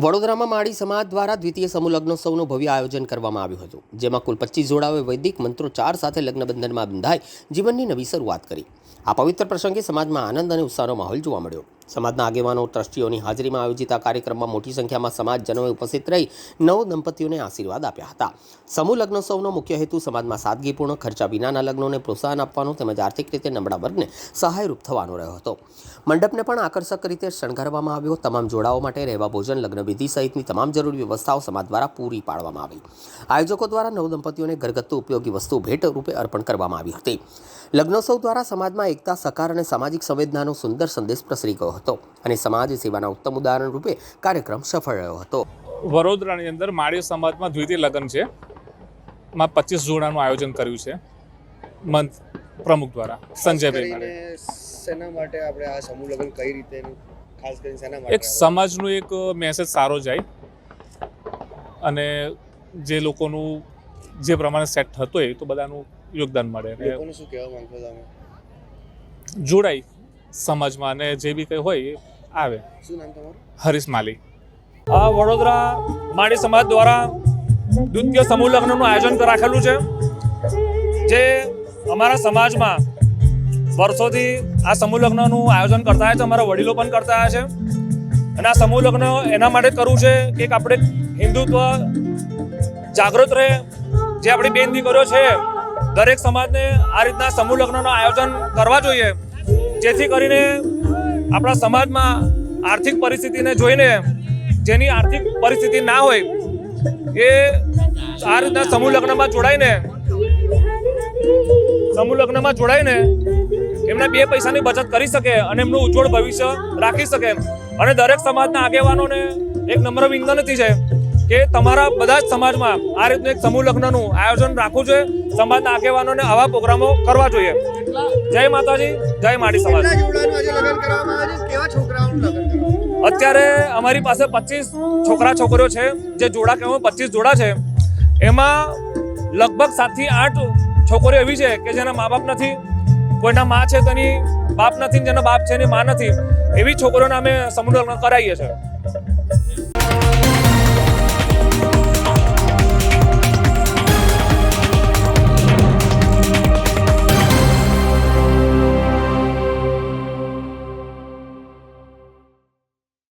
વડોદરામાં માળી સમાજ દ્વારા દ્વિતીય સમૂહ લગ્નોત્સવનું ભવ્ય આયોજન કરવામાં આવ્યું હતું, જેમાં કુલ પચીસ જોડાઓએ વૈદિક મંત્રોચ્ચાર સાથે લગ્નબંધનમાં બંધાઈ જીવનની નવી શરૂઆત કરી. આ પવિત્ર પ્રસંગે સમાજમાં આનંદ અને ઉત્સાહનો માહોલ જોવા મળ્યો. સમાજના આગેવાનો ટ્રસ્ટીઓની હાજરીમાં આયોજિત આ કાર્યક્રમમાં મોટી સંખ્યામાં સમાજજનોએ ઉપસ્થિત રહી નવ દંપતીઓને આશીર્વાદ આપ્યા હતા. સમૂહ લગ્નોત્સવનો મુખ્ય હેતુ સમાજમાં સાદગીપૂર્ણ ખર્ચા વિનાના લગ્નોને પ્રોત્સાહન આપવાનો તેમજ આર્થિક રીતે નબળા વર્ગને સહાયરૂપ થવાનો રહ્યો હતો. મંડપને પણ આકર્ષક રીતે શણગારવામાં આવ્યો. તમામ જોડાઓ માટે રહેવા, ભોજન, લગ્નવિધિ સહિતની તમામ જરૂરી વ્યવસ્થાઓ સમાજ દ્વારા પૂરી પાડવામાં આવી. આયોજકો દ્વારા નવ દંપતીઓને ઘરગથ્થુ ઉપયોગી વસ્તુ ભેટ રૂપે અર્પણ કરવામાં આવી હતી. લગ્નોત્સવ દ્વારા સમાજમાં એકતા સકાર અને સામાજિક સંવેદનાનો સુંદર સંદેશ પ્રસરી ગયો હતો અને સમાજ સેવાના ઉત્તમ ઉદાહરણ રૂપે કાર્યક્રમ સફળ રહ્યો હતો. વડોદરાની અંદર માળી સમાજમાં દ્વિતીય લગ્ન છે. માં પચીસ જોડાનું આયોજન કર્યું છે. મંથ પ્રમુખ દ્વારા. સંજયભાઈ શેના માટે આપણે આ સમૂહ લગ્ન કઈ રીતે ખાસ કરીને શેના માટે એક સમાજનો એક મેસેજ સારો જાય. અને જે લોકોનું જે પ્રમાણે સેટ થતો હોય તો બધાનું યોગદાન મળે. લોકોનું શું કહેવા માંગો તમે? જોડાય સમાજમાં અને જે બી કંઈ હોય આવે. શું નામ તમારું? હરીશ માલી. આ વડોદરા માળી સમાજ દ્વારા દ્વિતીય સમૂહ લગ્નનું આયોજન રાખેલું છે જે અમારા સમાજમાં વર્ષોથી આ સમૂહ લગ્નનું આયોજન કરતા હોય છે અમારા વડીલો પણ કરતા હોય છે. અને આ સમૂહ લગ્ન એના માટે કરવું છે કે આપણે હિન્દુત્વ જાગૃત રહે. જે આપણી બેન દીકરીઓ છે દરેક સમાજને આ રીતના સમૂહ લગ્નનું આયોજન કરવા જોઈએ. જેથી કરીને આપણા સમાજમાં આર્થિક પરિસ્થિતિને જોઈને જેની આર્થિક પરિસ્થિતિ ના હોય, એ આ રીતના સમૂહ લગ્નમાં જોડાઈને, સમૂહ લગ્નમાં જોડાઈને એમના બે પૈસાની બચત કરી શકે અને એમનું ઉજ્જવળ ભવિષ્ય રાખી શકે. અને દરેક સમાજના આગેવાનોને એક નમ્ર વિનંતી છે કે તમારા બધા જ સમાજમાં આ રીતનું એક સમૂહ લગ્નનું આયોજન રાખવું જોઈએ. સમાજના આગેવાનોને આવા પ્રોગ્રામો કરવા જોઈએ. જય માતાજી જય માડી સમાજ. અત્યારે અમારી પાસે પચીસ છોકરા છોકરીઓ છે જે જોડા કહેવાય પચીસ જોડા છે. એમાં લગભગ સાતથી આઠ છોકરીઓ એવી છે કે જેના મા બાપ નથી કોઈના મા છે તેની બાપ નથી ને જેના બાપ છે એની મા નથી એવી છોકરીઓને અમે સમૂહ લગ્ન કરાવીએ છીએ.